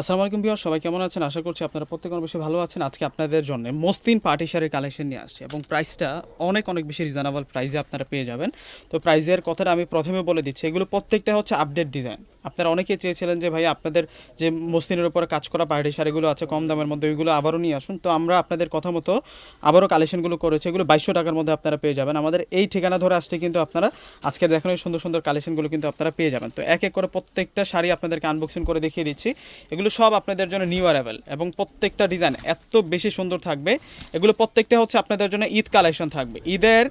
আসসালামু আলাইকুম বিহার সবাই কেমন আছেন? আশা করছি আপনারা প্রত্যেক অনেক বেশি ভালো আছেন। আজকে আপনাদের জন্য মস্তিন পার্টি শাড়ির কালেকশন নিয়ে আসছে এবং প্রাইসটা অনেক অনেক বেশি রিজনেবল প্রাইসে আপনারা পেয়ে যাবেন। তো প্রাইসের কথাটা আমি প্রথমে বলে দিচ্ছি, এগুলো প্রত্যেকটা হচ্ছে আপডেট ডিজাইন আপনারা অনেকে চেয়েছিলেন যে ভাই আপনাদের যে মস্তিনের উপরে কাজ করা পার্টি শাড়িগুলো আছে কম দামের মধ্যে, ওইগুলো আবারও নিয়ে আসুন। তো আমরা আপনাদের কথা মতো আবারও কালেকশনগুলো করেছি, এগুলো বাইশশো টাকার মধ্যে আপনারা পেয়ে যাবেন। আমাদের এই ঠিকানা ধরে আসলে কিন্তু আপনারা আজকে দেখেন সুন্দর সুন্দর কালেকশনগুলো কিন্তু আপনারা পেয়ে যাবেন। তো এক এক করে প্রত্যেকটা শাড়ি আপনাদেরকে আনবক্সিং করে দেখিয়ে দিচ্ছি। এগুলো সব আপনাদের জন্য নিউ অ্যারাইভেল এবং প্রত্যেকটা ডিজাইন এত বেশি সুন্দর থাকবে। এগুলো প্রত্যেকটা হচ্ছে আপনাদের জন্য ঈদ কালেকশন থাকবে। ঈদের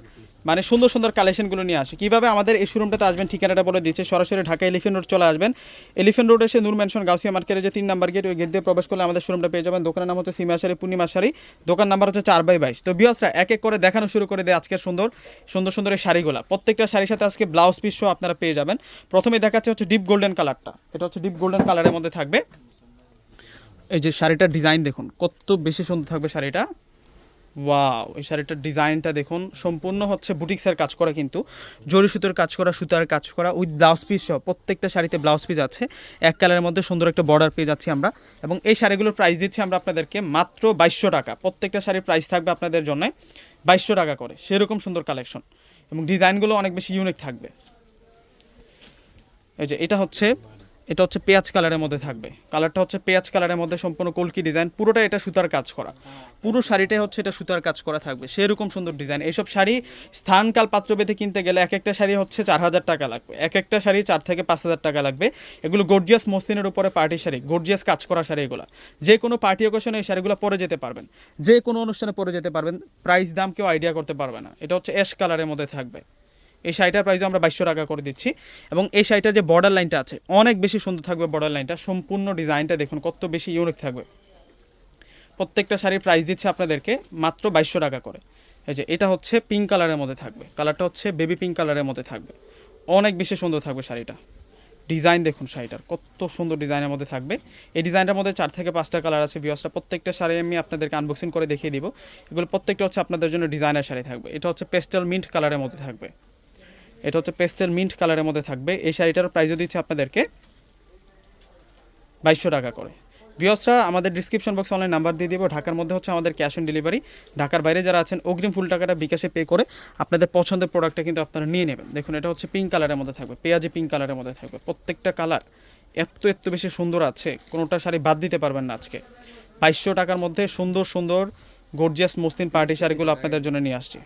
মানে সুন্দর সুন্দর কালেকশনগুলো নিয়ে আসে। কীভাবে আমাদের এই শোরুমটাতে আসবেন ঠিকানাটা বলে দিচ্ছে। সরাসরি ঢাকা এলিফেন্ট রোড চলে আসবেন। এলিফেন্ট রোড এসে নূর ম্যানশন গাউসিয়া মার্কেটের যে তিন নাম্বার গেট ওই গেট দিয়ে প্রবেশ করলে আমাদের শোরুমটা পেয়ে যাবেন। দোকানের নাম হচ্ছে সীমাশারি পূর্ণিমাশারি দোকান নাম্বার হচ্ছে চার বাই বাইশ। তো বিয়সরা এক এক করে দেখানো শুরু করে দেয় আজকের সুন্দর সুন্দর সুন্দর এই শাড়িগুলো। প্রত্যেকটা শাড়ির সাথে আজকে ব্লাউজ পিস সহ আপনারা পেয়ে যাবেন। প্রথমে দেখাচ্ছে হচ্ছে ডিপ গোল্ডেন কালারটা এটা হচ্ছে ডিপ গোল্ডেন কালারের মধ্যে থাকবে। এই যে শাড়িটার ডিজাইন দেখুন, কত বেশি সুন্দর থাকবে শাড়িটা। ওয়াও, এই শাড়িটার ডিজাইনটা দেখুন, সম্পূর্ণ হচ্ছে বুটিক্সের কাজ করা কিন্তু, জরি সুতোর কাজ করা, সুতার কাজ করা, উইথ ব্লাউজ পিস সহ, প্রত্যেকটা শাড়িতে ব্লাউজ পিস আছে। এক কালারের মধ্যে সুন্দর একটা বর্ডার পেয়ে যাচ্ছি আমরা। এবং এই শাড়িগুলোর প্রাইস দিচ্ছি আমরা আপনাদেরকে মাত্র বাইশশো টাকা। প্রত্যেকটা শাড়ির প্রাইস থাকবে আপনাদের জন্য বাইশশো টাকা করে। সেরকম সুন্দর কালেকশন এবং ডিজাইনগুলো অনেক বেশি ইউনিক থাকবে। এই যে, এটা হচ্ছে এটা হচ্ছে পেঁয়াজ কালারের মধ্যে থাকবে। কালারটা হচ্ছে পেঁয়াজ কালারের মধ্যে সম্পূর্ণ কলকি ডিজাইন, পুরোটা এটা সুতার কাজ করা। পুরো শাড়িটাই হচ্ছে এটা সুতার কাজ করা থাকবে, সেরকম সুন্দর ডিজাইন। এইসব শাড়ি স্থানকাল পাত্র পেতে কিনতে গেলে এক একটা শাড়ি হচ্ছে চার হাজার টাকা লাগবে। এক একটা শাড়ি চার থেকে পাঁচ হাজার টাকা লাগবে। এগুলো গর্জিয়াস মসলিনের উপরে পার্টি শাড়ি গর্জিয়াস কাজ করা শাড়ি এগুলো। যে কোনো পার্টি অকেশনে এই শাড়িগুলো পরে যেতে পারবেন। যে কোনো অনুষ্ঠানে পরে যেতে পারবেন। প্রাইস দাম কেউ আইডিয়া করতে পারবে না। এটা হচ্ছে অ্যাশ কালারের মধ্যে থাকবে। এই শাড়িটার প্রাইসও আমরা বাইশশো টাকা করে দিচ্ছি। এবং এই শাড়িটার যে বর্ডার লাইনটা আছে, অনেক বেশি সুন্দর থাকবে বর্ডার লাইনটা সম্পূর্ণ ডিজাইনটা দেখুন, কত বেশি ইউনিক থাকবে। প্রত্যেকটা শাড়ির প্রাইস দিচ্ছে আপনাদেরকে মাত্র বাইশশো টাকা করে। এই যে, এটা হচ্ছে পিঙ্ক কালারের মধ্যে থাকবে। কালারটা হচ্ছে বেবি পিঙ্ক কালারের মধ্যে থাকবে। অনেক বেশি সুন্দর থাকবে শাড়িটা। ডিজাইন দেখুন শাড়িটার, কত সুন্দর ডিজাইনের মধ্যে থাকবে। এই ডিজাইনটার মধ্যে চার থেকে পাঁচটা কালার আছে ভিওসটা প্রত্যেকটা শাড়ি আমি আপনাদেরকে আনবক্সিং করে দেখিয়ে দিব। এগুলো প্রত্যেকটা হচ্ছে আপনাদের জন্য ডিজাইনের শাড়ি থাকবে। এটা হচ্ছে পেস্টাল মিন্ট কালারের মধ্যে থাকবে। এটা হচ্ছে পেস্টেল মিন্ট কালারের মধ্যে থাকবে। এই শাড়িটার প্রাইসও দিচ্ছে আপনাদেরকে বাইশশো টাকা করে। ভিওসরা আমাদের ডিসক্রিপশন বক্সে অনলাইন নাম্বার দিয়ে দিব। ঢাকার মধ্যে হচ্ছে আমাদের ক্যাশ অন ডেলিভারি ঢাকার বাইরে যারা আছেন, অগ্রিম ফুল টাকাটা বিকাশে পে করে আপনাদের পছন্দের প্রোডাক্টটা কিন্তু আপনারা নিয়ে নেবেন। দেখুন, এটা হচ্ছে পিঙ্ক কালারের মধ্যে থাকবে, পেঁয়াজি পিঙ্ক কালারের মধ্যে থাকবে। প্রত্যেকটা কালার এত এত বেশি সুন্দর আছে, কোনোটা শাড়ি বাদ দিতে পারবেন না আজকে। বাইশশো টাকার মধ্যে সুন্দর সুন্দর গর্জিয়াস মসলিন পার্টি শাড়িগুলো আপনাদের জন্য নিয়ে আসছি।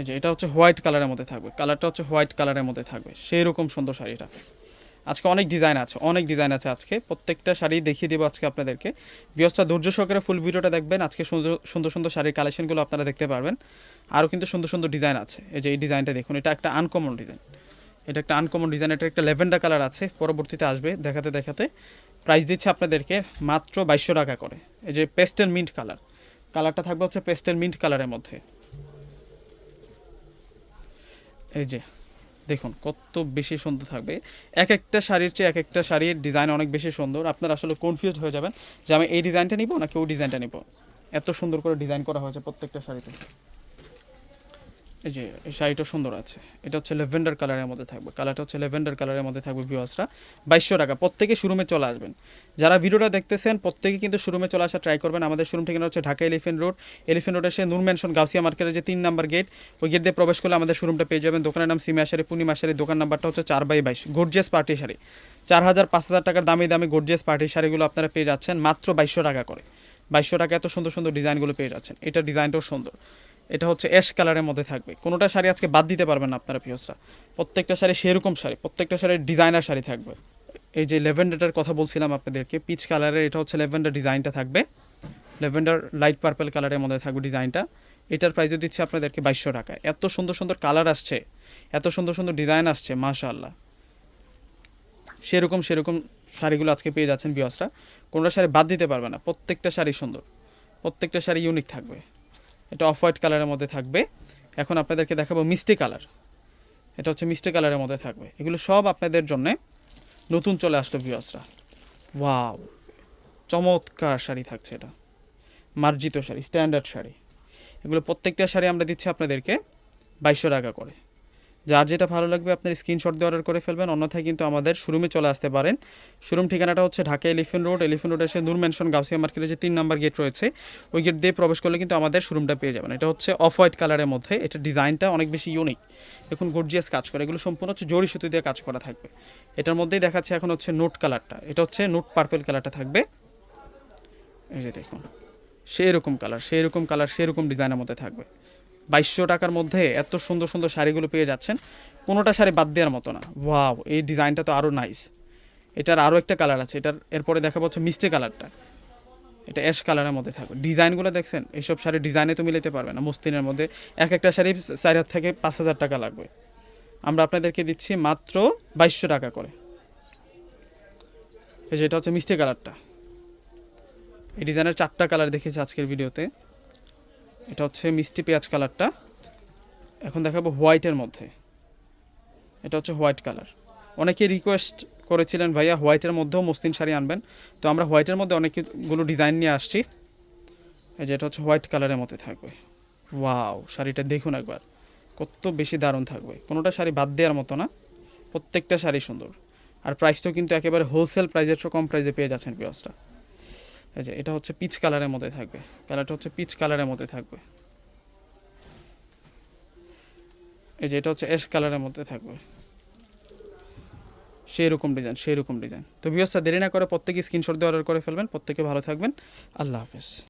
এই যে এটা হচ্ছে হোয়াইট কালারের মধ্যে থাকবে। কালারটা হচ্ছে হোয়াইট কালারের মধ্যে থাকবে। সেই রকম সুন্দর শাড়িটা আজকে অনেক ডিজাইন আছে, অনেক ডিজাইন আছে আজকে। প্রত্যেকটা শাড়ি দেখিয়ে দেবো আজকে আপনাদেরকে। ব্যবস্থা ধৈর্য সহকারে ফুল ভিডিওটা দেখবেন। আজকে সুন্দর সুন্দর সুন্দর শাড়ির কালেকশনগুলো আপনারা দেখতে পারবেন। আরও কিন্তু সুন্দর সুন্দর ডিজাইন আছে। এই যে এই ডিজাইনটা দেখুন, এটা একটা আনকমন ডিজাইন এটা একটা আনকমন ডিজাইন এটা একটা লেভেন্ডার কালার আছে। পরবর্তীতে আসবে দেখাতে দেখাতে। প্রাইস দিচ্ছে আপনাদেরকে মাত্র বাইশশো টাকা করে। এই যে পেস্টেল মিন্ট কালার কালারটা থাকবে হচ্ছে পেস্টেল মিন্ট কালারের মধ্যে। এই যে, দেখুন, কত বেশি সুন্দর থাকবে। এক একটা শাড়ির চেয়ে এক একটা শাড়ির ডিজাইন অনেক বেশি সুন্দর। আপনারা আসলে কনফিউজ হয়ে যাবেন যে আমি এই ডিজাইনটা নিব নাকি ওই ডিজাইনটা নিব। এত সুন্দর করে ডিজাইন করা হয়েছে প্রত্যেকটা শাড়িতে। এই যে, এই শাড়িটা সুন্দর আছে। এটা হচ্ছে লেভেন্ডার কালারের মধ্যে থাকবে। কালারটা হচ্ছে লেভেন্ডার কালারের মধ্যে থাকবে ভিউয়ার্সরা। বাইশশো টাকা। প্রত্যেকে শোরুমে চলে আসবেন। যারা ভিডিওটা দেখতেছেন, প্রত্যেকে কিন্তু শোরুমে চলে আসা ট্রাই করবেন। আমাদের শোরুম ঠিকানা হচ্ছে Dhaka elephant road. Elephant road এসে নূর ম্যানশন, গাউসিয়া মার্কেটের যে তিন নাম্বার গেট ওই গেট দিয়ে প্রবেশ করলে আমাদের শোরুমটা পেয়ে যাবেন। দোকানের নাম সিমি আশারি পূর্ণিমা আশারি দোকান নাম্বারটা হচ্ছে চার বাই বাইশ। Gorgeous party sari. চার হাজার পাঁচ হাজার টাকার দামি দামি গর্জিয়াস পার্টি শাড়িগুলো আপনারা পেয়ে যাচ্ছেন মাত্র বাইশশো টাকা করে। বাইশশো টাকা এত সুন্দর সুন্দর ডিজাইনগুলো পেয়ে যাচ্ছেন। এটা ডিজাইনটাও সুন্দর। এটা হচ্ছে অ্যাশ কালারের মধ্যে থাকবে। কোনোটা শাড়ি আজকে বাদ দিতে পারবেন না আপনারা পিওসরা প্রত্যেকটা শাড়ি সেরকম শাড়ি, প্রত্যেকটা শাড়ির ডিজাইনার শাড়ি থাকবে। এই যে লেভেন্ডারটার কথা বলছিলাম আপনাদেরকে পিচ কালারের এটা হচ্ছে লেভেন্ডার ডিজাইনটা থাকবে। লেভেন্ডার লাইট পার্পল কালারের মধ্যে থাকবে ডিজাইনটা এটার প্রাইসও দিচ্ছে আপনাদেরকে বাইশশো টাকা। এত সুন্দর সুন্দর কালার আসছে, এত সুন্দর সুন্দর ডিজাইন আসছে, মাশাআল্লাহ। সেরকম সেরকম শাড়িগুলো আজকে পেয়ে যাচ্ছেন বিয়সরা কোনোটা শাড়ি বাদ দিতে পারবে না, প্রত্যেকটা শাড়ি সুন্দর। প্রত্যেকটা শাড়ি ইউনিক থাকবে। এটা অফ হোয়াইট কালারের মধ্যে থাকবে। এখন আপনাদেরকে দেখাবো মিষ্টি কালার এটা হচ্ছে মিষ্টি কালারের মধ্যে থাকবে। এগুলো সব আপনাদের জন্য নতুন চলে আসলো ভিউয়ার্সরা ওয়াও চমৎকার শাড়ি থাকছে এটা। মার্জিত শাড়ি স্ট্যান্ডার্ড শাড়ি। এগুলো প্রত্যেকটা শাড়ি আমরা দিচ্ছি আপনাদেরকে বাইশশো টাকা করে। যার যেটা ভালো লাগবে আপনার স্ক্রিনশট দিয়ে অর্ডার করে ফেলবেন, অন্যথায় কিন্তু আমাদের শোরুমে চলে আসতে পারেন। শোরুম ঠিকানাটা হচ্ছে Dhaka elephant road elephant road এসে নূর মেনশন গাউসিয়া মার্কেটের যে তিন নাম্বার গেট রয়েছে, ওই গেট দিয়ে প্রবেশ করলে কিন্তু আমাদের শোরুমটা পেয়ে যাবেন। এটা হচ্ছে অফ হোয়াইট কালারের মধ্যে এটা ডিজাইনটা অনেক বেশি ইউনিক দেখুন গর্জিয়াস কাজ করে। এগুলো সম্পূর্ণ হচ্ছে জরি সুতো দিয়ে কাজ করা থাকবে। এটার মধ্যেই দেখাচ্ছে এখন হচ্ছে নোট কালারটা এটা হচ্ছে নোট পার্পেল কালারটা থাকবে। এই যে দেখুন সেই রকম কালার সেই রকম কালার সেই রকম ডিজাইনের মধ্যে থাকবে। বাইশশো টাকার মধ্যে এত সুন্দর সুন্দর শাড়িগুলো পেয়ে যাচ্ছেন। কোনোটা শাড়ি বাদ দেওয়ার মতো না। ওয়াও, এই ডিজাইনটা তো আরও নাইস এটার আরও একটা কালার আছে। এটার, এরপরে দেখা পাচ্ছে মিষ্টি কালারটা এটা অ্যাশ কালারের মধ্যে থাকবে। ডিজাইনগুলো দেখছেন? এইসব শাড়ির ডিজাইনে তো মিলাতে পারবে না মস্তিনের মধ্যে। এক একটা শাড়ি চার হাজার থেকে পাঁচ হাজার টাকা লাগবে। আমরা আপনাদেরকে দিচ্ছি মাত্র বাইশশো টাকা করে। এই যে এটা হচ্ছে মিষ্টি কালারটা এই ডিজাইনের চারটা কালার দেখেছি আজকের ভিডিওতে। এটা হচ্ছে মিষ্টি পেঁয়াজ কালারটা। এখন দেখাবো হোয়াইটের মধ্যে। এটা হচ্ছে হোয়াইট কালার। অনেকে রিকোয়েস্ট করেছিলেন, ভাইয়া, হোয়াইটের মধ্যেও মসলিন শাড়ি আনবেন। তো আমরা হোয়াইটের মধ্যে অনেকগুলো ডিজাইন নিয়ে আসছি। এই যে এটা হচ্ছে হোয়াইট কালারের মধ্যে থাকবে। ওয়াও, শাড়িটা দেখুন একবার। কত বেশি দারুণ থাকবে। কোনোটা শাড়ি বাদ দেওয়ার মতো না। প্রত্যেকটা শাড়ি সুন্দর। আর প্রাইসটাও কিন্তু একেবারে হোলসেল প্রাইসের চেয়ে কম প্রাইসে পেয়ে যাচ্ছেন পিওসটা এই যে, এটা হচ্ছে পিচ কালারের মধ্যে থাকবে। কালারটা হচ্ছে পিচ কালারের মধ্যে থাকবে। এই যে, এটা হচ্ছে অ্যাশ কালারের মধ্যে থাকবে। সেই রকম ডিজাইন সেই রকম ডিজাইন তো বিয়স্তা দেরি না করে প্রত্যেকে স্ক্রিনশট দিয়ে অর্ডার করে ফেলবেন। প্রত্যেকে ভালো থাকবেন। আল্লাহ হাফেজ।